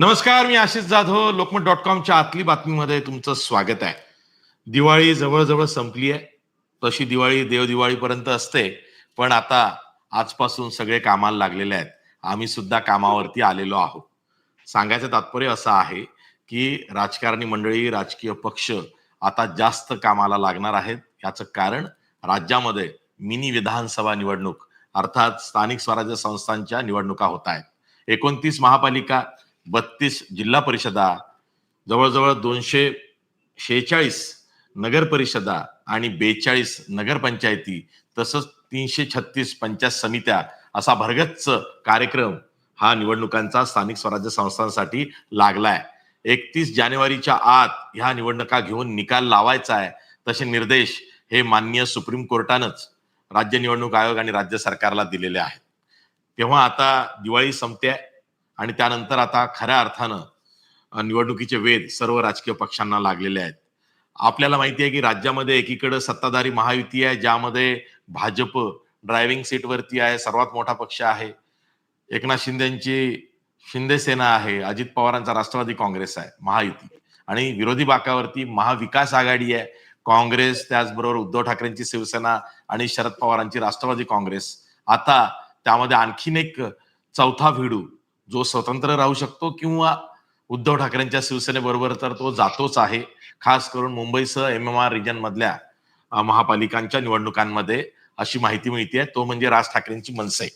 नमस्कार मी आशिष जाधव लोकमत डॉट कॉमच्या आतली बातमीमध्ये तुमचं स्वागत आहे. दिवाळी जवळजवळ संपली आहे. तशी दिवाळी देवदिवाळीपर्यंत असते पण आता आजपासून सगळे कामाला लागलेले आहेत. आम्ही सुद्धा कामावरती आलेलो आहोत. सांगायचं तात्पर्य असं आहे की राजकारणी मंडळी राजकीय पक्ष आता जास्त कामाला लागणार आहेत. याचं कारण राज्यामध्ये मिनी विधानसभा निवडणूक अर्थात स्थानिक स्वराज्य संस्थांच्या निवडणुका होत आहेत. एकोणतीस महापालिका बत्तीस जिल्हा परिषदा जवळजवळ दोनशे शेहेचाळीस नगर परिषदा आणि बेचाळीस नगरपंचायती तसंच तीनशे छत्तीस पंचायत समित्या असा भरगच्च कार्यक्रम हा निवडणुकांचा स्थानिक स्वराज्य संस्थांसाठी लागलाय. एकतीस जानेवारीच्या आत ह्या निवडणुका घेऊन निकाल लावायचा आहे तसे निर्देश हे माननीय सुप्रीम कोर्टानंच राज्य निवडणूक आयोग आणि राज्य सरकारला दिलेले आहेत. तेव्हा आता दिवाळी संपते आणि त्यानंतर आता खऱ्या अर्थानं निवडणुकीचे वेध सर्व राजकीय पक्षांना लागलेले आहेत. आपल्याला माहिती आहे की राज्यामध्ये एकीकडे सत्ताधारी महायुती आहे ज्यामध्ये भाजप ड्रायव्हिंग सीटवरती आहे सर्वात मोठा पक्ष आहे. एकनाथ शिंदेची शिंदे सेना आहे अजित पवारांचा राष्ट्रवादी काँग्रेस आहे महायुती. आणि विरोधी बाकावरती महाविकास आघाडी आहे. काँग्रेस त्याचबरोबर उद्धव ठाकरेंची शिवसेना आणि शरद पवारांची राष्ट्रवादी काँग्रेस. आता त्यामध्ये आणखीन एक चौथा भिडू जो स्वतंत्र राहू शकतो किंवा उद्धव ठाकरेंच्या शिवसेनेबरोबर तर तो जातोच आहे. खास करून मुंबईसह एम एम आर रिजन मधल्या महापालिकांच्या निवडणुकांमध्ये अशी माहिती मिळते तो म्हणजे राज ठाकरेंची मनसे.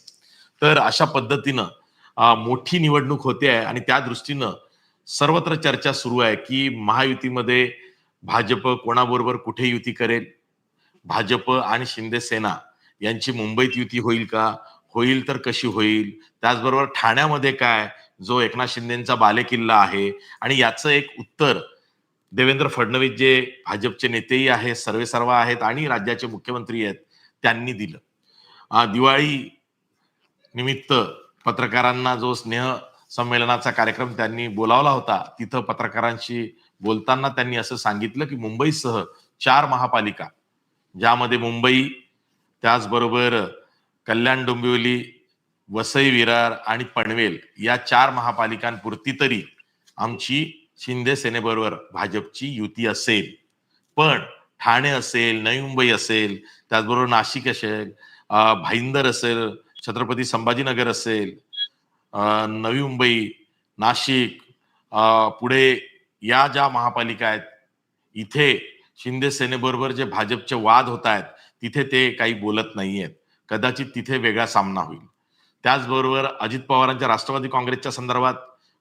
तर अशा पद्धतीनं मोठी निवडणूक होते आहे आणि त्या दृष्टीनं सर्वत्र चर्चा सुरू आहे की महायुतीमध्ये भाजप कोणाबरोबर कुठे युती करेल? भाजप आणि शिंदे सेना यांची मुंबईत युती होईल का? होईल तर कशी होईल? त्याचबरोबर ठाण्यामध्ये काय? जो एकनाथ शिंदेचा बालेकिल्ला आहे. आणि याचं एक उत्तर देवेंद्र फडणवीस जे भाजपचे नेतेही आहेत सर्वे सर्व आहेत आणि राज्याचे मुख्यमंत्री आहेत त्यांनी दिलं. दिवाळी निमित्त पत्रकारांना जो स्नेह संमेलनाचा कार्यक्रम त्यांनी बोलावला होता तिथं पत्रकारांशी बोलताना त्यांनी असं सांगितलं की मुंबईसह चार महापालिका ज्यामध्ये मुंबई त्याचबरोबर कल्याण डोंबिवली वसई विरार आणि पनवेल या चार महापालिकांपुरती तरी आमची शिंदे सेनेबरोबर भाजपची युती असेल. पण ठाणे असेल नवी मुंबई असेल त्याचबरोबर नाशिक असेल भाईंदर असेल छत्रपती संभाजीनगर असेल नवी मुंबई नाशिक पुढे या ज्या महापालिका आहेत इथे शिंदे सेनेबरोबर जे भाजपचे वाद होत आहेत तिथे ते काही बोलत नाही आहेत कदाचित तिथे वेगळा सामना होईल. त्याचबरोबर अजित पवारांच्या राष्ट्रवादी काँग्रेसच्या संदर्भात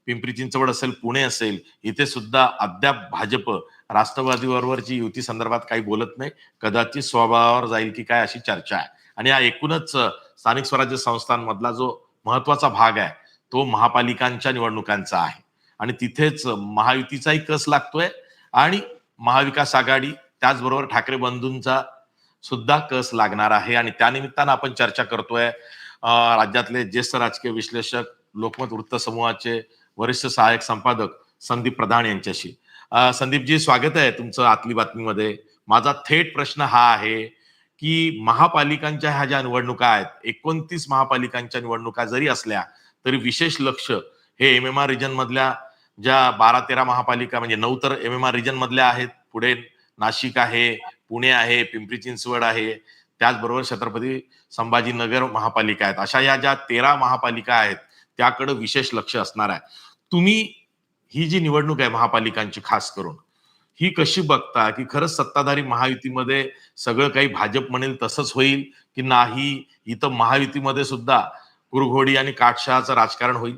पिंपरी चिंचवड असेल पुणे असेल इथे सुद्धा अद्याप भाजप राष्ट्रवादी बरोबरची युती संदर्भात काही बोलत नाही. कदाचित स्वभावावर जाईल की काय अशी चर्चा आहे. आणि हा एकूणच स्थानिक स्वराज्य संस्थांमधला जो महत्त्वाचा भाग आहे तो महापालिकांच्या निवडणुकांचा आहे. आणि तिथेच महायुतीचाही कस लागतोय आणि महाविकास आघाडी त्याचबरोबर ठाकरे बंधूंचा सुद्धा कस लागणार आहे? आणि त्यानिमित्तानं आपण चर्चा करतोय. राज्यातले ज्येष्ठ राजकीय विश्लेषक लोकमत वृत्तसमूहाचे वरिष्ठ सहाय्यक संपादक संदीप प्रधान यांच्याशी. संदीपजी स्वागत आहे तुमचं आतली बातमीमध्ये. माझा थेट प्रश्न हा आहे की महापालिकांच्या ह्या ज्या निवडणुका आहेत एकोणतीस महापालिकांच्या निवडणुका जरी असल्या तरी विशेष लक्ष हे एम एम आर रिजन मधल्या ज्या बारा तेरा महापालिका म्हणजे नऊ तर एम एम आर रिजन मधल्या आहेत. पुढे नाशिक आहे पुणे आहे पिंपरी चिंचवड आहे त्याचबरोबर छत्रपती संभाजीनगर महापालिका आहेत. अशा या ज्या तेरा महापालिका आहेत त्याकडे विशेष लक्ष असणार आहे. तुम्ही ही जी निवडणूक आहे महापालिकांची खास करून ही कशी बघता की खरंच सत्ताधारी महायुतीमध्ये सगळं काही भाजप म्हणेल तसंच होईल की नाही? इथं महायुतीमध्ये सुद्धा कुरघोडी आणि काटशहाचं राजकारण होईल?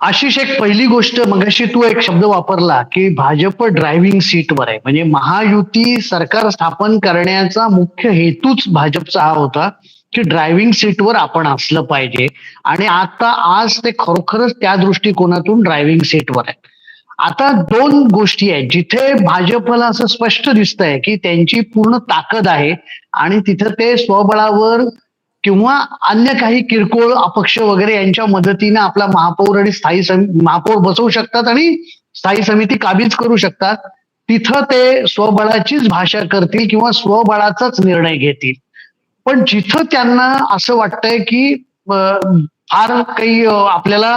आशिष एक पहिली गोष्ट मगाशी तू एक शब्द वापरला की भाजप ड्रायव्हिंग सीटवर आहे. म्हणजे महायुती सरकार स्थापन करण्याचा मुख्य हेतूच भाजपचा हा होता की ड्रायव्हिंग सीटवर आपण असलं पाहिजे. आणि आता आज ते खरोखरच त्या दृष्टिकोनातून ड्रायव्हिंग सीटवर आहे. आता दोन गोष्टी आहेत. जिथे भाजपला असं स्पष्ट दिसतंय की त्यांची पूर्ण ताकद आहे आणि तिथं ते स्वबळावर किंवा अन्य काही किरकोळ अपक्ष वगैरे यांच्या मदतीने आपला महापौर आणि स्थायी महापौर बसवू शकतात आणि स्थायी समिती काबीज करू शकतात. तिथं ते स्वबळाचीच भाषा करतील किंवा स्वबळाचाच निर्णय घेतील. पण जिथं त्यांना असं वाटतंय की फार काही आपल्याला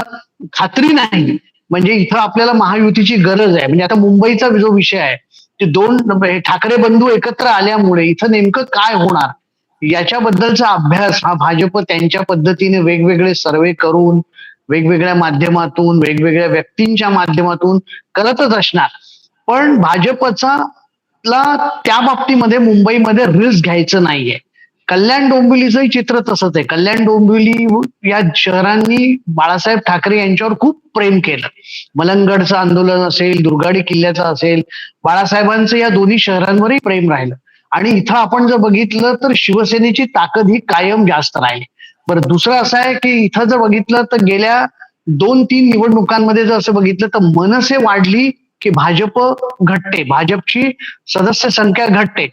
खात्री नाही म्हणजे इथं आपल्याला महायुतीची गरज आहे. म्हणजे आता मुंबईचा जो विषय आहे ते दोन ठाकरे बंधू एकत्र आल्यामुळे इथं नेमकं काय होणार? याच्याबद्दलचा अभ्यास हा भाजप त्यांच्या पद्धतीने वेगवेगळे सर्वे करून वेगवेगळ्या माध्यमातून वेगवेगळ्या व्यक्तींच्या माध्यमातून करतच असणार. पण भाजपचा ला त्या बाबतीमध्ये मुंबईमध्ये रिस्क घ्यायचं नाहीये. कल्याण डोंबिवलीचंही चित्र तसंच आहे. कल्याण डोंबिवली या शहरांनी बाळासाहेब ठाकरे यांच्यावर खूप प्रेम केलं. मलंगडचं आंदोलन असेल दुर्गाडी किल्ल्याचं असेल बाळासाहेबांचं या दोन्ही शहरांवरही प्रेम राहिलं. आणि इथं आपण जर बघितलं तर शिवसेनेची ताकद ही कायम जास्त राहिली. बरं दुसरं असं आहे की इथं जर बघितलं तर गेल्या दोन तीन निवडणुकांमध्ये जर असं बघितलं तर मनसे वाढली की भाजप घटते. भाजपची सदस्य संख्या घटते.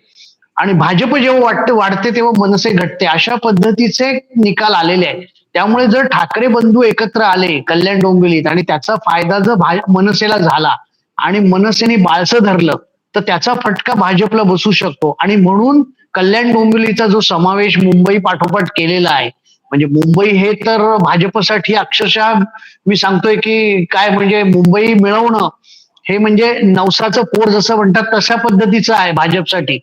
आणि भाजप जेव्हा वाटते वाढते तेव्हा मनसे घटते. अशा पद्धतीचे निकाल आलेले आहेत. त्यामुळे जर ठाकरे बंधू एकत्र आले कल्याण डोंबिवलीत आणि त्याचा फायदा जर मनसेला झाला आणि मनसेने बाळसं धरलं तर त्याचा फटका भाजपला बसू शकतो. आणि म्हणून कल्याण डोंबिवलीचा जो समावेश मुंबई पाठोपाठ केलेला आहे म्हणजे मुंबई हे तर भाजपसाठी अक्षरशः मी सांगतोय की काय म्हणजे मुंबई मिळवणं हे म्हणजे नवसाचं पोर जसं म्हणतात तशा पद्धतीचं आहे भाजपसाठी.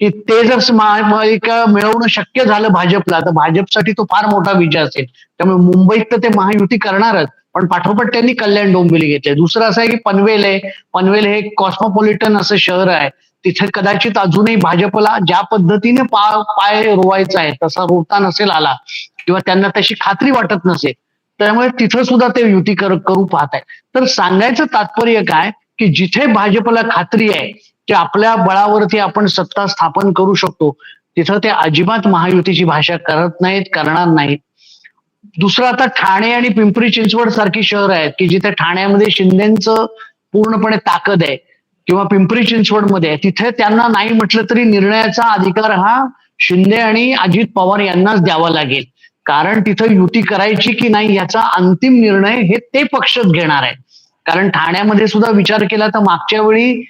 की ते जर महापालिका मिळवणं शक्य झालं भाजपला तर भाजपसाठी तो फार मोठा विजय असेल. त्यामुळे मुंबईत तर ते महायुती करणारच. पण पाठोपाठ त्यांनी कल्याण डोंबिवली घेतले. दुसरं असं आहे की पनवेल आहे. पनवेल हे कॉस्मोपॉलिटन असं शहर आहे. तिथे कदाचित अजूनही भाजपला ज्या पद्धतीने पा पाय रोवायचा आहे तसा रोवता नसेल आला किंवा त्यांना तशी खात्री वाटत नसेल त्यामुळे तिथं सुद्धा ते युती कर, करू पाहत आहे तर सांगायचं तात्पर्य काय? की जिथे भाजपला खात्री आहे की आपल्या बळावरती आपण सत्ता स्थापन करू शकतो तिथं ते अजिबात महायुतीची भाषा करत नाहीत करणार नाहीत. दुसरं आता ठाणे आणि पिंपरी चिंचवड सारखी शहर आहेत की जिथे ठाण्यामध्ये शिंदेचं पूर्णपणे ताकद आहे किंवा पिंपरी चिंचवडमध्ये आहे तिथे त्यांना नाही म्हटलं तरी निर्णयाचा अधिकार हा शिंदे आणि अजित पवार यांनाच द्यावा लागेल. कारण तिथं युती करायची की नाही याचा अंतिम निर्णय हे ते पक्षच घेणार आहे कारण ठाण्यामध्ये सुद्धा विचार केला तर मागच्या वेळी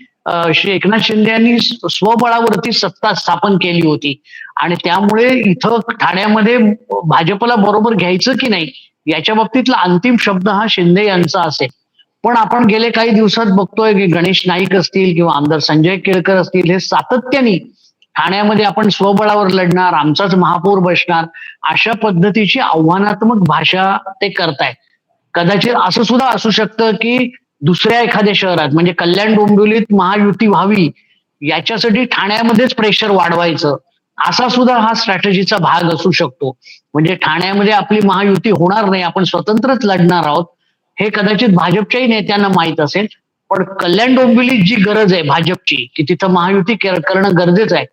श्री एकनाथ शिंदे यांनी स्वबळावरती सत्ता स्थापन केली होती. आणि त्यामुळे इथं ठाण्यामध्ये भाजपला बरोबर घ्यायचं की नाही याच्या बाबतीतला अंतिम शब्द हा शिंदे यांचा असेल. पण आपण गेले काही दिवसात बघतोय की गणेश नाईक असतील किंवा आमदार संजय केळकर असतील हे सातत्याने ठाण्यामध्ये आपण स्वबळावर लढणार आमचाच महापौर बसणार अशा पद्धतीची आव्हानात्मक भाषा ते करतायत. कदाचित असं सुद्धा असू शकतं की दुसऱ्या एखाद्या शहरात म्हणजे कल्याण डोंबिवलीत महायुती व्हावी याच्यासाठी ठाण्यामध्येच प्रेशर वाढवायचं. असा सुद्धा हा स्ट्रॅटेजीचा भाग असू शकतो. म्हणजे ठाण्यामध्ये आपली महायुती होणार नाही आपण स्वतंत्रच लढणार आहोत हे कदाचित भाजपच्याही नेत्यांना माहीत असेल. पण कल्याण डोंबिवलीत जी गरज आहे भाजपची की तिथं महायुती करणं गरजेचं आहे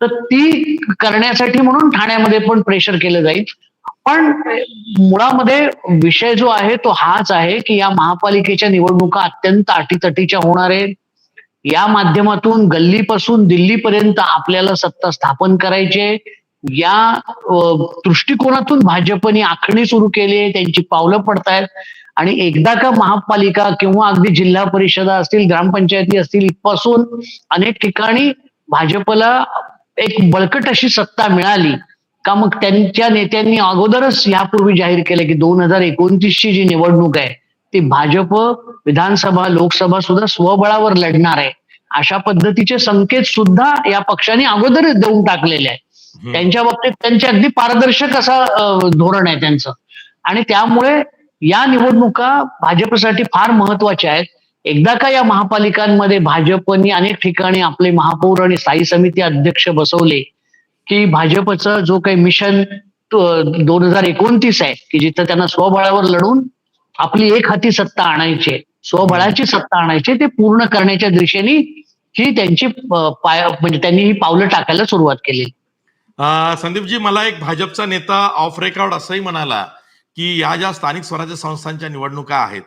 तर ती करण्यासाठी म्हणून ठाण्यामध्ये पण प्रेशर केलं जाईल. पण मुळामध्ये विषय जो आहे तो हाच आहे की या महापालिकेच्या निवडणुका अत्यंत अटीतटीच्या होणार आहेत. या माध्यमातून गल्लीपासून दिल्लीपर्यंत आपल्याला सत्ता स्थापन करायची. या दृष्टिकोनातून भाजपने आखणी सुरू केली आहे त्यांची पावलं पडतायत. आणि एकदा का महापालिका किंवा अगदी जिल्हा परिषदा असतील ग्रामपंचायती असतील इथपासून अनेक ठिकाणी भाजपला एक बळकट अशी सत्ता मिळाली. का मग त्यांच्या नेत्यांनी अगोदरच यापूर्वी जाहीर केलं की दोन हजार एकोणतीसची जी निवडणूक आहे ती भाजप विधानसभा लोकसभा सुद्धा स्वबळावर लढणार आहे. अशा पद्धतीचे संकेत सुद्धा या पक्षाने अगोदरच देऊन टाकलेले आहे हम्म. त्यांच्या बाबतीत त्यांचे अगदी पारदर्शक असा धोरण आहे त्यांचं. आणि त्यामुळे या निवडणुका भाजपसाठी फार महत्त्वाच्या आहेत. एकदा का या महापालिकांमध्ये भाजपनी अनेक ठिकाणी आपले महापौर आणि स्थायी समिती अध्यक्ष बसवले की भाजपचं जो काही मिशन दोन हजार एकोणतीस आहे की जिथं त्यांना स्वबळावर लढून आपली एक हाती सत्ता आणायची स्वबळाची सत्ता आणायची ते पूर्ण करण्याच्या दिशेने ही त्यांची पाय म्हणजे त्यांनी ही पावलं टाकायला सुरुवात केली संदीपजी मला एक भाजपचा नेता ऑफ रेकॉर्ड असंही म्हणाला की या ज्या स्थानिक स्वराज्य संस्थांच्या निवडणुका आहेत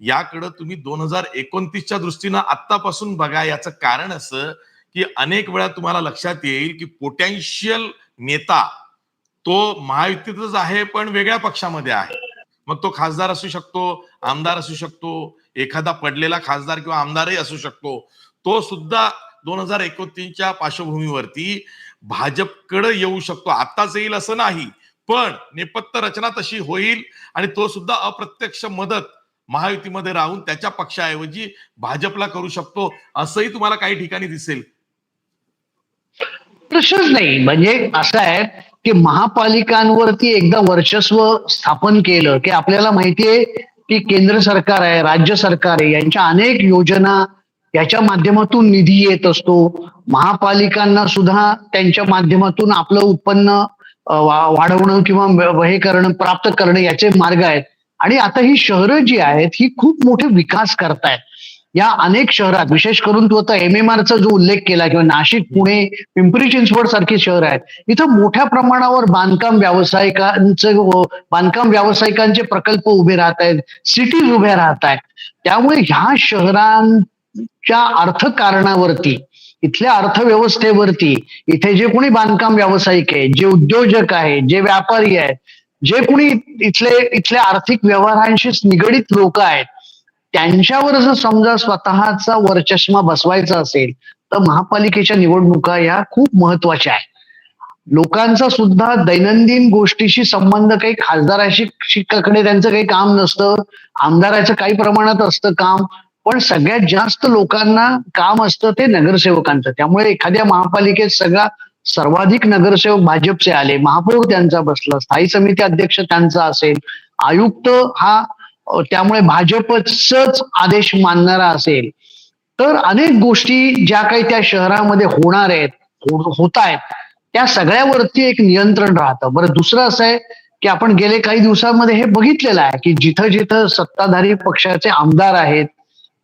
याकडे तुम्ही दोन हजार एकोणतीसच्या दृष्टीनं आतापासून बघा. याचं कारण असं की अनेक वेळा तुम्हाला लक्षात येईल की पोटॅन्शियल नेता तो महायुतीतच आहे पण वेगळ्या पक्षामध्ये आहे. मग तो खासदार असू शकतो आमदार असू शकतो एखादा पडलेला खासदार किंवा आमदारही असू शकतो. तो सुद्धा दोन हजार एकोणतीसच्या पार्श्वभूमीवरती भाजपकडे येऊ शकतो. आत्ताच येईल असं नाही पण नेपथ्य रचना तशी होईल आणि तो सुद्धा अप्रत्यक्ष मदत महायुतीमध्ये राहून त्याच्या पक्षाऐवजी भाजपला करू शकतो असंही तुम्हाला काही ठिकाणी दिसेल. प्रश्नच नाही. म्हणजे असं आहे की महापालिकांवरती एकदा वर्चस्व स्थापन केलं की आपल्याला माहितीये की केंद्र सरकार आहे राज्य सरकार आहे यांच्या अनेक योजना याच्या माध्यमातून निधी येत असतो. महापालिकांना सुद्धा त्यांच्या माध्यमातून आपलं उत्पन्न वाढवणं किंवा हे करणं प्राप्त करणं याचे मार्ग आहेत. आणि आता ही शहरं जी आहेत ही खूप मोठे विकास करतायत. या अनेक शहरात विशेष करून तू आता एम एम चा जो उल्लेख केला किंवा नाशिक पुणे पिंपरी चिंचवड सारखी शहर आहेत इथं मोठ्या प्रमाणावर बांधकाम व्यावसायिकांचे हो, बांधकाम व्यावसायिकांचे प्रकल्प उभे राहत आहेत सिटीज उभ्या राहत आहेत. त्यामुळे ह्या शहरांच्या अर्थकारणावरती इथल्या अर्थव्यवस्थेवरती इथे जे कोणी बांधकाम व्यावसायिक आहेत जे उद्योजक आहेत जे व्यापारी आहेत जे कोणी इथले इथल्या आर्थिक व्यवहारांशी निगडीत लोक आहेत त्यांच्यावर जर समजा स्वतःचा वरचष्मा बसवायचा असेल तर महापालिकेच्या निवडणुका या खूप महत्त्वाच्या आहेत. लोकांचा सुद्धा दैनंदिन गोष्टीशी संबंध काही खासदाराशी शिक्काकडे त्यांचं काही काम नसतं आमदाराचं काही प्रमाणात असतं काम पण सगळ्यात जास्त लोकांना काम असतं ते नगरसेवकांचं. त्यामुळे एखाद्या महापालिकेत सगळा सर्वाधिक नगरसेवक भाजपचे आले महापौर त्यांचा बसला स्थायी समिती अध्यक्ष त्यांचा असेल आयुक्त हा त्यामुळे भाजपच आदेश मानणारा असेल. तर अनेक गोष्टी ज्या काही त्या शहरामध्ये होणार आहेत हो, होत आहेत त्या सगळ्यावरती एक नियंत्रण राहतं. बरं दुसरं असं आहे की आपण गेले काही दिवसांमध्ये हे बघितलेलं आहे की जिथं जिथं सत्ताधारी पक्षाचे आमदार आहेत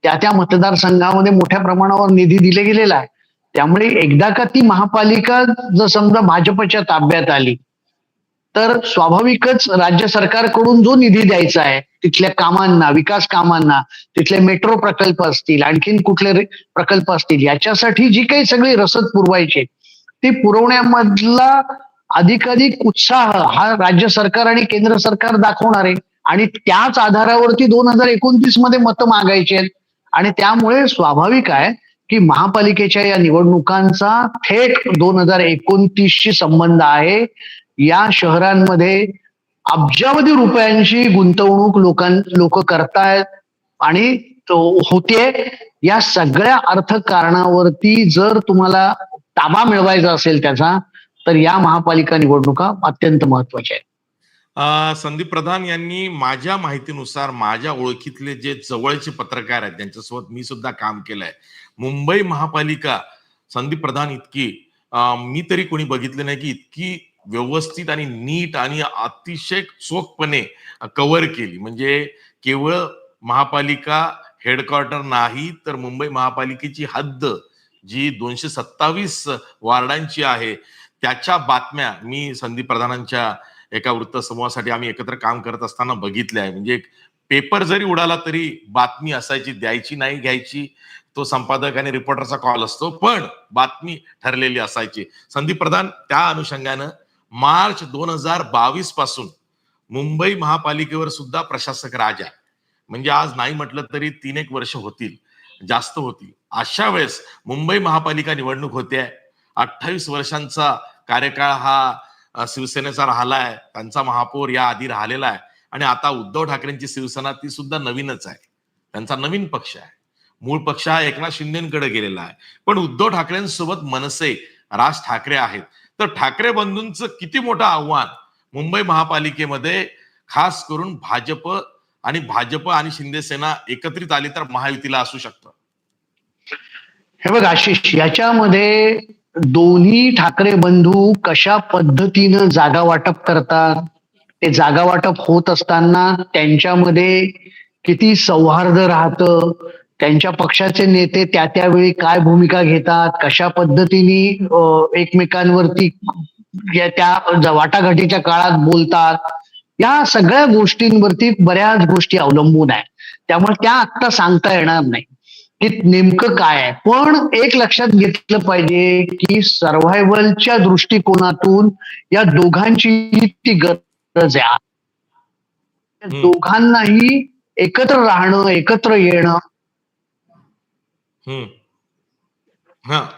त्या त्या मतदारसंघामध्ये मोठ्या प्रमाणावर निधी दिले गेलेला आहे. त्यामुळे एकदा का ती महापालिका जर समजा भाजपच्या ताब्यात आली तर स्वाभाविकच राज्य सरकारकडून जो निधी द्यायचा आहे तिथल्या कामांना विकास कामांना तिथले मेट्रो प्रकल्प असतील आणखीन कुठले प्रकल्प असतील याच्यासाठी जी काही सगळी रसद पुरवायची ती पुरवण्यामधला अधिकाधिक उत्साह हा राज्य सरकार आणि केंद्र सरकार दाखवणार आहे आणि त्याच आधारावरती दोन हजार एकोणतीसमध्ये मतं मागायची आहेत. आणि त्यामुळे स्वाभाविक आहे की महापालिकेच्या या निवडणुकांचा थेट दोन हजार एकोणतीसशी संबंध आहे. या शहरांमध्ये अब्जावधी रुपयांची गुंतवणूक लोकां लोक करतायत आणि होते या सगळ्या अर्थकारणावरती जर तुम्हाला ताबा मिळवायचा असेल त्याचा तर या महापालिका निवडणुका अत्यंत महत्त्वाच्या आहेत. संदीप प्रधान यांनी माझ्या माहितीनुसार माझ्या ओळखीतले जे जवळचे पत्रकार आहेत त्यांच्यासोबत मी सुद्धा काम केलंय. मुंबई महापालिका संदीप प्रधान इतकी मी तरी कोणी बघितलं नाही की इतकी व्यवस्थित आणि नीट आणि अतिशय चोखपणे कव्हर केली. म्हणजे केवळ महापालिका हेडक्वार्टर नाही तर मुंबई महापालिकेची हद्द जी दोनशे सत्तावीस वार्डांची आहे त्याच्या बातम्या मी संदीप प्रधानांच्या एका वृत्तसमूहासाठी आम्ही एकत्र काम करत असताना बघितले आहे म्हणजे एक पेपर जरी उडाला तरी बातमी असायची द्यायची नाही घ्यायची तो संपादक आणि रिपोर्टरचा कॉल असतो पण बातमी ठरलेली असायची. संदीप प्रधान त्या अनुषंगानं मार्च दोन हजार बावीसपासून मुंबई महापालिकेवर सुद्धा प्रशासक राज. आहे म्हणजे आज नाही म्हटलं तरी तीन एक वर्ष होतील जास्त होतील. अशा वेळेस मुंबई महापालिका निवडणूक होते. अठ्ठावीस वर्षांचा कार्यकाळ हा शिवसेनेचा राहिला आहे त्यांचा महापौर या आधी राहिलेला आहे. आणि आता उद्धव ठाकरेंची शिवसेना ती सुद्धा नवीनच आहे. त्यांचा नवीन पक्ष आहे. मूळ पक्ष हा एकनाथ शिंदेकडे गेलेला आहे. पण उद्धव ठाकरेंसोबत मनसे राज ठाकरे आहेत. तर ठाकरे बंधूंचं किती मोठं आव्हान मुंबई महापालिकेमध्ये खास करून भाजप आणि भाजप आणि शिंदे सेना एकत्रित आली तर महायुतीला असू शकतं. हे बघ आशिष याच्यामध्ये दोन्ही ठाकरे बंधू कशा पद्धतीनं जागा वाटप करतात ते जागा वाटप होत असताना त्यांच्यामध्ये किती सौहार्द राहतं त्यांच्या पक्षाचे नेते त्या त्यावेळी काय भूमिका घेतात कशा पद्धतीने एकमेकांवरती त्या वाटाघाटीच्या काळात बोलतात या सगळ्या गोष्टींवरती बऱ्याच गोष्टी अवलंबून आहे त्यामुळे त्या आत्ता सांगता येणार नाही की नेमकं काय आहे. पण एक लक्षात घेतलं पाहिजे की सर्व्हायव्हलच्या दृष्टिकोनातून या दोघांची ती गरज आहे. दोघांनाही एकत्र राहणं एकत्र येणं हा.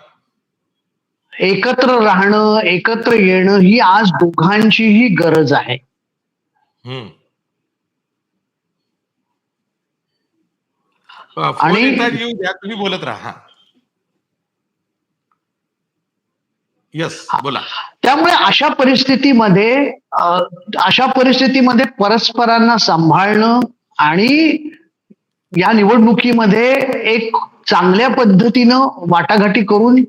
एकत्र राहणं एकत्र येणं ही आज दोघांचीही गरज आहे. फोन आणि- येतात येऊ द्या तुम्ही बोलत राहा. यस बोला. त्यामुळे अशा परिस्थितीमध्ये अ, अशा परिस्थितीमध्ये परस्परांना सांभाळणं आणि या निवडणुकीमध्ये एक चांगल्या पद्धतीनं वाटाघाटी करून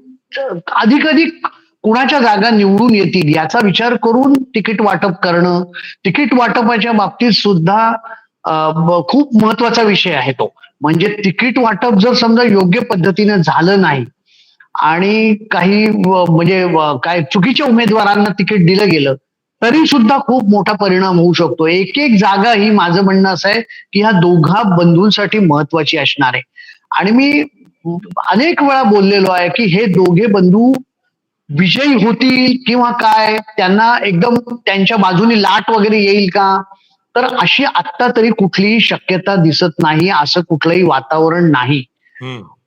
अधिकाधिक कुणाच्या जागा निवडून येतील याचा विचार करून तिकीट वाटप करणं तिकीट वाटपाच्या बाबतीत सुद्धा खूप महत्त्वाचा विषय आहे तो. म्हणजे तिकीट वाटप जर समजा योग्य पद्धतीनं झालं नाही आणि काही म्हणजे काय चुकीच्या उमेदवारांना तिकीट दिलं गेलं तरी सुद्धा खूप मोठा परिणाम होऊ शकतो. एक एक जागा ही माझं म्हणणं असं आहे की ह्या दोघा बंधूंसाठी महत्वाची असणार आहे. आणि मी अनेक वेळा बोललेलो आहे की हे दोघे बंधू विजयी होतील किंवा काय? त्यांना एकदम त्यांच्या बाजूने लाट वगैरे येईल का? तर अशी आत्ता तरी कुठलीही शक्यता दिसत नाही असं कुठलंही वातावरण नाही.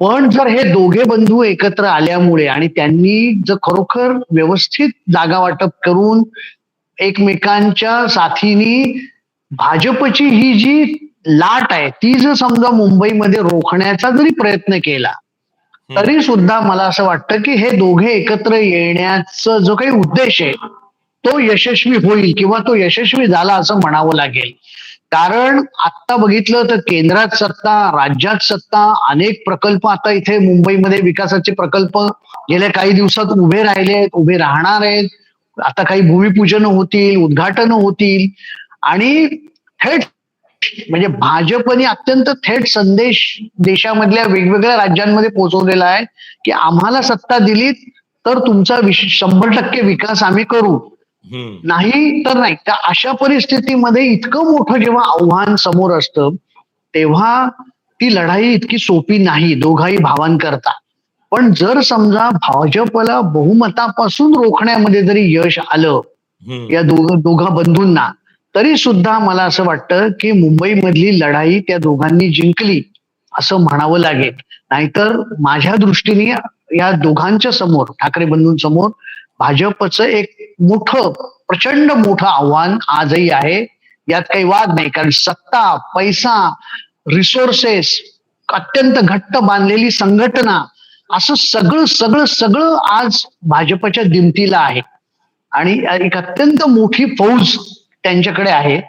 पण जर हे दोघे बंधू एकत्र आल्यामुळे आणि त्यांनी जर खरोखर व्यवस्थित जागा वाटप करून एकमेकांच्या साथीनी भाजपची ही जी लाट आहे. ती जर समजा मुंबईमध्ये रोखण्याचा जरी प्रयत्न केला. तरी सुद्धा मला असं वाटतं की हे दोघे एकत्र येण्याचा जो काही उद्देश आहे तो यशस्वी होईल किंवा तो यशस्वी झाला असं म्हणावं लागेल. कारण आत्ता बघितलं तर केंद्रात सत्ता राज्यात सत्ता अनेक प्रकल्प आता इथे मुंबईमध्ये विकासाचे प्रकल्प गेल्या काही दिवसात उभे राहिले आहेत उभे राहणार आहेत. आता काही भूमिपूजन होतील उद्घाटन होतील. आणि थेट म्हणजे भाजपने अत्यंत थेट संदेश देशामधल्या वेगवेगळ्या राज्यांमध्ये पोहोचवलेला आहे की आम्हाला सत्ता दिलीत तर तुमचा शंभर टक्के विकास आम्ही करू. नाही तर नाही. तर अशा परिस्थितीमध्ये इतकं मोठं जेव्हा आव्हान समोर असतं तेव्हा ती लढाई इतकी सोपी नाही दोघाही भावांकरता. पण जर समजा भाजपला बहुमतापासून रोखण्यामध्ये जरी यश आलं. या दोघ दोघा बंधूंना तरी सुद्धा मला असं वाटतं की मुंबईमधली लढाई त्या दोघांनी जिंकली असं म्हणावं लागेल. नाहीतर माझ्या दृष्टीने या दोघांच्या समोर ठाकरे बंधूंसमोर भाजपचं एक मोठं प्रचंड मोठं आव्हान आजही आहे. यात काही वाद नाही कारण सत्ता पैसा रिसोर्सेस अत्यंत घट्ट बांधलेली संघटना असं सगळं सगळं सगळं आज भाजपच्या दिमतीला आहे. आणि एक अत्यंत मोठी फौज त्यांच्याकडे आहे.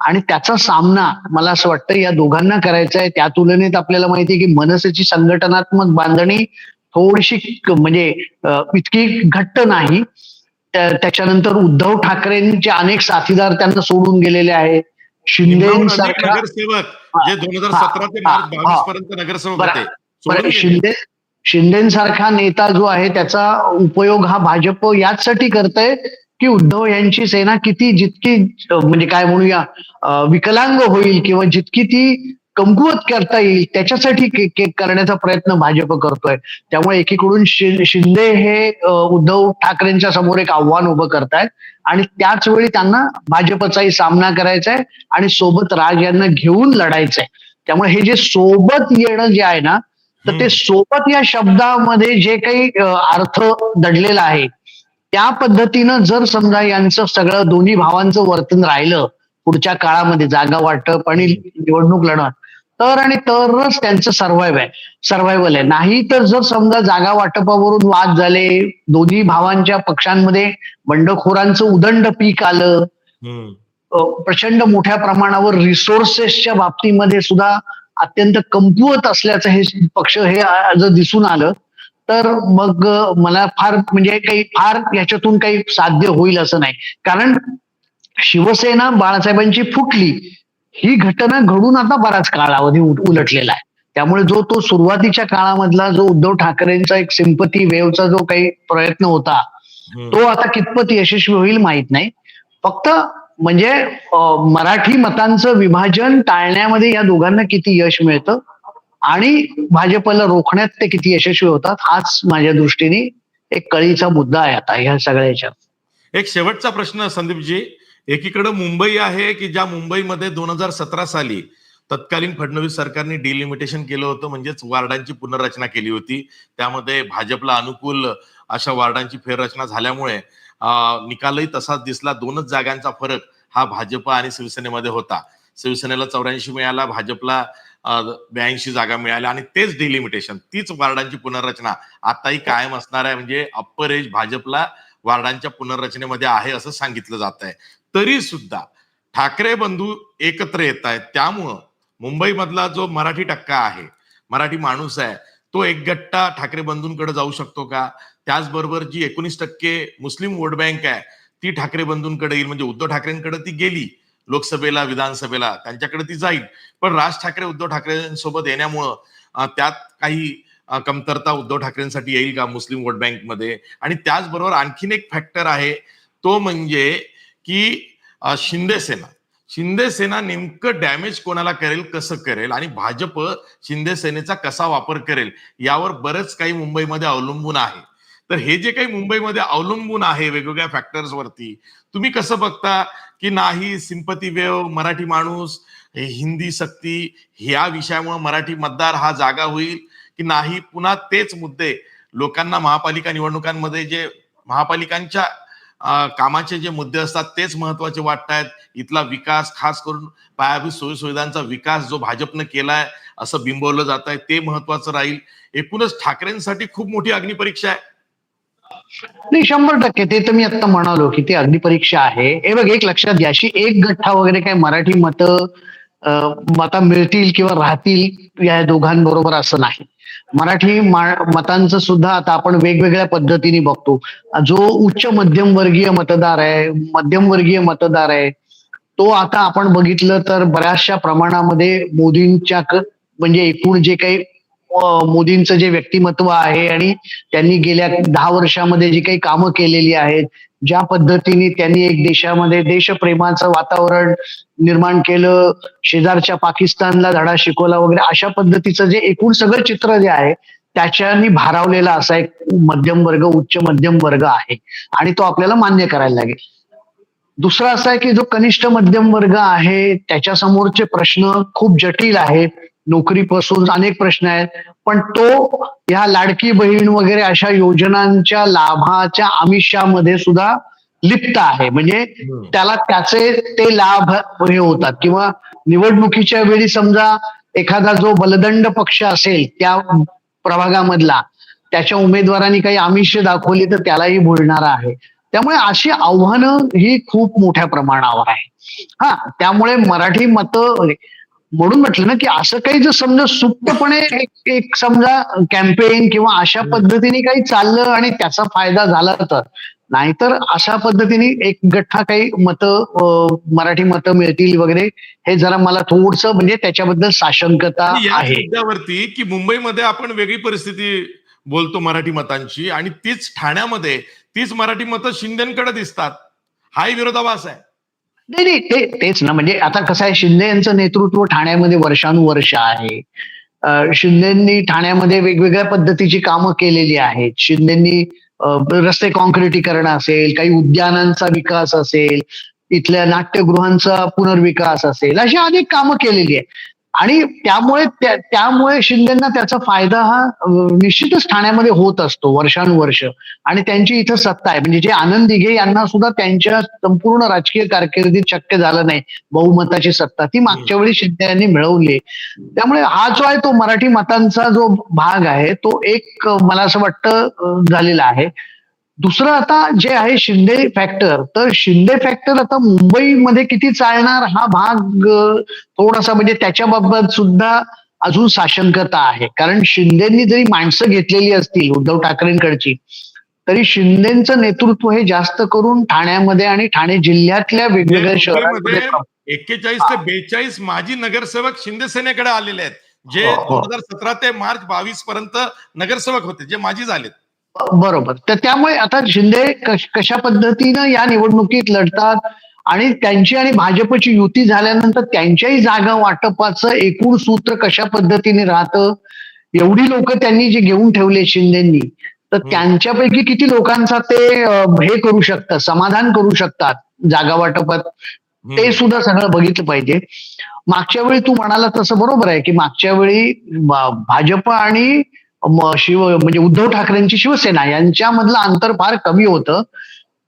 आणि त्याचा सामना मला असं वाटतं या दोघांना करायचा आहे. त्या तुलनेत आपल्याला माहिती आहे की मनसेची संघटनात्मक बांधणी थोडीशी म्हणजे इतकी घट्ट नाही. त्या- त्याच्यानंतर उद्धव ठाकरेंचे अनेक साथीदार त्यांना सोडून गेलेले आहेत. शिंदे. शिंदे शिंदेसारखा नेता जो आहे त्याचा उपयोग हा भाजप याचसाठी करतय. की उद्धव यांची सेना किती जितकी म्हणजे काय म्हणूया विकलांग होईल किंवा जितकी ती कमकुवत करता येईल त्याच्यासाठी करण्याचा प्रयत्न भाजप करतोय त्यामुळे एकीकडून शिंदे हे उद्धव ठाकरेंच्या समोर एक आव्हान उभं करतायत आणि त्याच वेळी त्यांना भाजपचाही सामना करायचा आहे आणि सोबत राज यांना घेऊन लढायचंय त्यामुळे हे जे सोबत येणं जे आहे ना तर ते. सोबत या शब्दामध्ये जे काही अर्थ दडलेला आहे त्या पद्धतीनं जर समजा यांचं सगळं दोन्ही भावांचं वर्तन राहिलं पुढच्या काळामध्ये जागा वाटप आणि निवडणूक लढवत तर आणि तरच त्यांचं सर्वायव आहे. सर्वायवल आहे. नाही तर जर समजा जागा वाटपावरून वाद झाले दोन्ही भावांच्या पक्षांमध्ये बंडखोरांचं उदंड पीक आलं प्रचंड मोठ्या प्रमाणावर रिसोर्सेसच्या बाबतीमध्ये सुद्धा अत्यंत कमकुवत असल्याचं हे पक्ष हे आ- जर दिसून आलं. तर मग मला फार म्हणजे काही फार याच्यातून काही साध्य होईल असं नाही. कारण शिवसेना बाळासाहेबांची फुटली ही घटना घडून आता बराच कालावधी उल- उलटलेला आहे. त्यामुळे जो तो सुरुवातीच्या काळामधला जो उद्धव ठाकरेंचा एक सिंपती वेवचा जो काही प्रयत्न होता. तो आता कितपत यशस्वी होईल माहीत नाही. फक्त म्हणजे मराठी मतांचं विभाजन टाळण्यामध्ये या दोघांना किती यश मिळतं आणि भाजपला रोखण्यात ते किती यशस्वी होतात हाच माझ्या दृष्टीने एक कळीचा मुद्दा आहे आता ह्या सगळ्याच्या एक शेवटचा प्रश्न संदीपजी. एकीकडे मुंबई आहे की ज्या मुंबईमध्ये दोन हजार सतरा साली तत्कालीन फडणवीस सरकारने डिलिमिटेशन केलं होतं म्हणजेच वार्डांची पुनर्रचना केली होती. त्यामध्ये भाजपला अनुकूल अशा वार्डांची फेररचना झाल्यामुळे निकालही तसाच दिसला. दोनच जागांचा फरक हा भाजप आणि शिवसेनेमध्ये होता. शिवसेनेला चौऱ्याऐंशी मिळाला भाजपला ब्याऐंशी जागा मिळाल्या आणि तेच डिलिमिटेशन तीच वार्डांची पुनर्रचना. आताही कायम असणार आहे म्हणजे अप्पर एज भाजपला वार्डांच्या पुनर्रचनेमध्ये आहे असं सांगितलं जात आहे. तरी सुद्धा ठाकरे बंधू एकत्र येत आहेत. त्यामुळं मुंबईमधला जो मराठी टक्का आहे मराठी माणूस आहे तो एक गट्टा ठाकरे बंधूंकडे जाऊ शकतो का? त्याचबरोबर जी एकोणीस टक्के मुस्लिम वोट बँक आहे ती ठाकरे बंधूंकडे येईल. म्हणजे उद्धव ठाकरेंकडे ती गेली. लोकसभेला विधानसभेला त्यांच्याकडे ती जाईल. पण राज ठाकरे उद्धव ठाकरेंसोबत येण्यामुळं त्यात काही कमतरता उद्धव ठाकरेंसाठी येईल का मुस्लिम वोट बँकमध्ये आणि त्याचबरोबर आणखीन एक फॅक्टर आहे तो म्हणजे की शिंदे सेना. शिंदे सेना नेमकं डॅमेज कोणाला करेल कसं करेल? आणि भाजप शिंदे सेनेचा कसा वापर करेल? यावर बरंच काही मुंबईमध्ये अवलंबून आहे. तर हे जे काही मुंबईमध्ये अवलंबून आहे वेगवेगळ्या फॅक्टर्सवरती तुम्ही कसं बघता की नाही सिंपती वेव मराठी माणूस हे हिंदी सक्ती ह्या विषयामुळे मराठी मतदार हा जागा होईल की नाही? पुन्हा तेच मुद्दे लोकांना महापालिका निवडणुकांमध्ये जे महापालिकांच्या कामाचे जे मुद्दे असतात तेच महत्त्वाचे वाटतायत. इथला विकास खास करून पायाभूत सोयीसुविधांचा विकास जो भाजपनं केलाय असं बिंबवलं जात आहे ते महत्वाचं राहील. एकूणच ठाकरेंसाठी खूप मोठी अग्निपरीक्षा आहे. नाही शंभर टक्के. ते तर मी आता म्हणालो की ते अग्निपरीक्षा आहे. हे बघ एक लक्षात घ्या. अशी एक गठ्ठा वगैरे काय मराठी मतं मता मिळतील किंवा राहतील या दोघांबरोबर असं नाही. मराठी मतांचं सुद्धा आता आपण वेगवेगळ्या पद्धतीने बघतो. जो उच्च मध्यमवर्गीय मतदार आहे मध्यमवर्गीय मतदार आहे तो आता आपण बघितलं तर बऱ्याचशा प्रमाणामध्ये मोदींच्या म्हणजे एकूण जे काही मोदींचं जे व्यक्तिमत्व आहे आणि त्यांनी गेल्या दहा वर्षामध्ये जी काही कामं केलेली आहेत ज्या पद्धतीने त्यांनी एक देशामध्ये देशप्रेमाचं वातावरण निर्माण केलं शेजारच्या पाकिस्तानला धडा शिकवला वगैरे अशा पद्धतीचं जे एकूण सगळं चित्र जे आहे त्याच्यानी भारावलेला असा एक मध्यम वर्ग उच्च मध्यम वर्ग आहे आणि तो आपल्याला मान्य करायला लागेल. दुसरा असा आहे की जो कनिष्ठ मध्यम वर्ग आहे त्याच्यासमोरचे प्रश्न खूप जटिल आहेत. नोकरीपासून अनेक प्रश्न आहेत. पण तो ह्या लाडकी बहीण वगैरे अशा योजनांच्या लाभाच्या आमिषामध्ये सुद्धा लिप्त आहे. म्हणजे त्याला त्याचे ते लाभ हे होतात. किंवा निवडणुकीच्या वेळी समजा एखादा जो बलदंड पक्ष असेल त्या प्रभागामधला त्याच्या उमेदवारांनी काही आमिष दाखवली तर त्यालाही भुलणारा आहे. त्यामुळे अशी आव्हानं ही खूप मोठ्या प्रमाणावर आहे. हा त्यामुळे मराठी मतं म्हणून म्हटलं ना की असं काही जर समजा सुप्तपणे एक एक समजा कॅम्पेन किंवा अशा पद्धतीने काही चाललं आणि त्याचा फायदा झाला तर नाहीतर अशा पद्धतीने एक गठ्ठा काही मतं मराठी मतं मिळतील वगैरे हे जरा मला थोडस म्हणजे त्याच्याबद्दल साशंकता आहे. की मुंबईमध्ये आपण वेगळी परिस्थिती बोलतो मराठी मतांची आणि तीच ठाण्यामध्ये तीच मराठी मतं शिंदेकडे दिसतात. हाही विरोधाभास आहे. नाही नाही ते तेच ना. म्हणजे आता कसं आहे शिंदे यांचं नेतृत्व ठाण्यामध्ये वर्षानुवर्ष आहे. शिंदेंनी ठाण्यामध्ये वेगवेगळ्या पद्धतीची कामं केलेली आहेत. शिंदेंनी रस्ते कॉन्क्रिटीकरण असेल काही उद्यानांचा विकास असेल इथल्या नाट्यगृहांचा पुनर्विकास असेल अशी अनेक कामं केलेली आहे आणि त्यामुळे त्यामुळे शिंदेना त्याचा फायदा हा निश्चितच ठाण्यामध्ये होत असतो वर्षानुवर्ष. आणि त्यांची इथं सत्ता आहे. म्हणजे जे आनंद दिघे यांना सुद्धा त्यांच्या संपूर्ण राजकीय कारकिर्दीत शक्य झालं नाही. बहुमताची सत्ता. ती मागच्या वेळी शिंदे यांनी मिळवली त्यामुळे हा जो आहे तो मराठी मतांचा जो भाग आहे तो एक मला असं वाटतं झालेला आहे. दुसरं आता जे आहे शिंदे फॅक्टर तर शिंदे फॅक्टर आता मुंबईमध्ये किती चालणार हा भाग थोडासा म्हणजे त्याच्याबाबत सुद्धा अजून साशंकता आहे. कारण शिंदेनी जरी माणसं घेतलेली असतील उद्धव ठाकरेंकडची तरी शिंदेचं नेतृत्व हे जास्त करून ठाण्यामध्ये आणि ठाणे जिल्ह्यातल्या वेगवेगळ्या शहरांमध्ये मुंबईमध्ये एक्केचाळीस ते बेचाळीस माजी नगरसेवक शिंदे सेनेकडे आलेले आहेत. जे हो, हो. दोन हजार सतरा ते मार्च बावीस पर्यंत नगरसेवक होते जे माजी झालेत. बरोबर तर त्यामुळे आता शिंदे कश- पद्धतीनं या निवडणुकीत लढतात आणि त्यांची आणि भाजपची युती झाल्यानंतर त्यांच्याही जागा वाटपाचं एकूण सूत्र कशा पद्धतीने राहतं एवढी लोक त्यांनी जी घेऊन ठेवले शिंदेनी तर. त्यांच्यापैकी किती लोकांचा ते हे करू शकतात समाधान करू शकतात जागा वाटपात ते. सुद्धा सगळं बघितलं पाहिजे मागच्या वेळी तू म्हणाला तसं बरोबर आहे की मागच्या वेळी भाजप आणि शिव म्हणजे उद्धव ठाकरेंची शिवसेना यांच्यामधलं अंतर फार कमी होतं.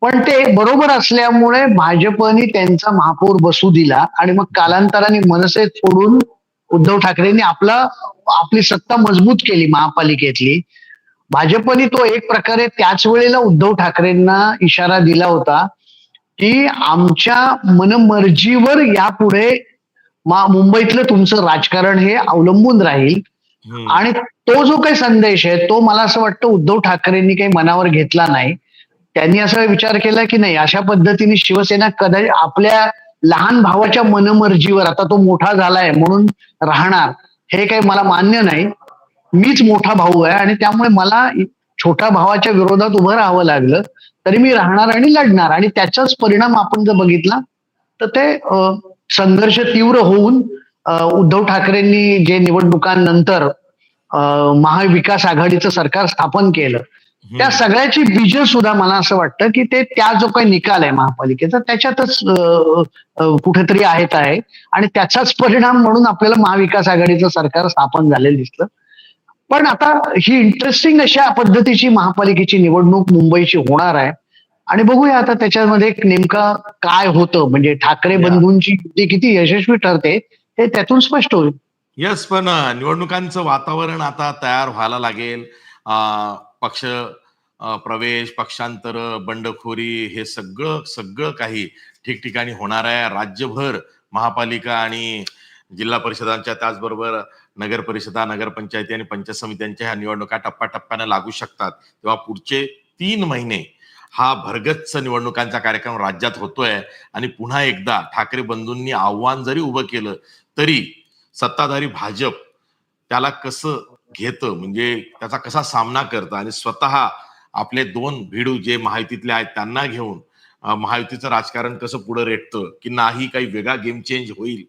पण ते बरोबर असल्यामुळे भाजपने त्यांचा महापौर बसू दिला आणि मग कालांतराने मनसे सोडून उद्धव ठाकरेंनी आपला आपली सत्ता मजबूत केली महापालिकेतली. भाजपने तो एक प्रकारे त्याच वेळेला उद्धव ठाकरेंना इशारा दिला होता की आमच्या मनमर्जीवर यापुढे मुंबईतलं तुमचं राजकारण हे अवलंबून राहील. आणि तो जो काही संदेश आहे तो मला असं वाटतं उद्धव ठाकरेंनी काही मनावर घेतला नाही. त्यांनी असा विचार केला की नाही अशा पद्धतीने शिवसेना कदाचित आपल्या लहान भावाच्या मनमर्जीवर आता तो मोठा झालाय म्हणून राहणार हे काही मला मान्य नाही. मीच मोठा भाऊ आहे आणि त्यामुळे मला छोट्या भावाच्या विरोधात उभं राहावं लागलं तरी मी राहणार आणि लढणार. आणि त्याचाच परिणाम आपण जर बघितला तर ते संघर्ष तीव्र होऊन उद्धव ठाकरेंनी जे निवडणुकांनंतर महाविकास आघाडीचं सरकार स्थापन केलं त्या. सगळ्याची बीज सुद्धा मला असं वाटतं की ते त्या जो काही निकाल आहे महापालिकेचा त्याच्यातच कुठेतरी आहेत आहे आणि त्याचाच परिणाम म्हणून आपल्याला महाविकास आघाडीचं सरकार स्थापन झालेलं दिसलं पण आता ही इंटरेस्टिंग अशा पद्धतीची महापालिकेची निवडणूक मुंबईची होणार आहे आणि बघूया आता त्याच्यामध्ये नेमका काय होतं म्हणजे ठाकरे. बंधूंची युती किती यशस्वी ठरते हे त्यातून स्पष्ट होईल. येस पण निवडणुकांचं वातावरण आता तयार व्हायला लागेल. पक्ष प्रवेश पक्षांतर बंडखोरी हे सगळं सगळं काही ठिकठिकाणी होणार आहे. राज्यभर महापालिका आणि जिल्हा परिषदांच्या त्याचबरोबर नगर परिषदा नगरपंचायती आणि पंचायत समित्यांच्या ह्या निवडणुका टप्प्याटप्प्याने लागू शकतात. तेव्हा पुढचे तीन महिने हा भरगच्च निवडणुकांचा कार्यक्रम राज्यात होतोय. आणि पुन्हा एकदा ठाकरे बंधूंनी आव्हान जरी उभं केलं तरी सत्ताधारी भाजप त्याला कसं घेतं? म्हणजे त्याचा कसा सामना करतं? आणि स्वतः आपले दोन भिडू जे महायुतीतले आहेत त्यांना घेऊन महायुतीचं राजकारण कसं पुढे रेटतं? की नाही काही वेगळा गेम चेंज होईल?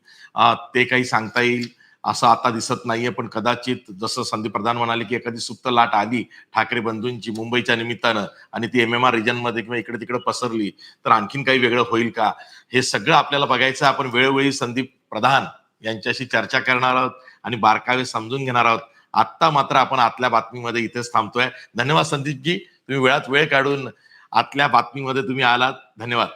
ते काही सांगता येईल? असं आता दिसत नाहीये पण कदाचित जसं संदीप प्रधान म्हणाले की एखादी सुप्त लाट आली ठाकरे बंधूंची मुंबईच्या निमित्तानं आणि ती एम एम आर रिजनमध्ये किंवा इकडे तिकडे पसरली तर आणखीन काही वेगळं होईल का? हे सगळं आपल्याला बघायचं आपण वेळोवेळी संदीप प्रधान यांच्याशी चर्चा करणार आहोत आणि बारकावे समजून घेणार आहोत. आत्ता मात्र आपण आतल्या बातमीमध्ये इथेच थांबतोय. धन्यवाद संदीपजी तुम्ही वेळात वेळ काढून आतल्या बातमीमध्ये तुम्ही आलात. धन्यवाद.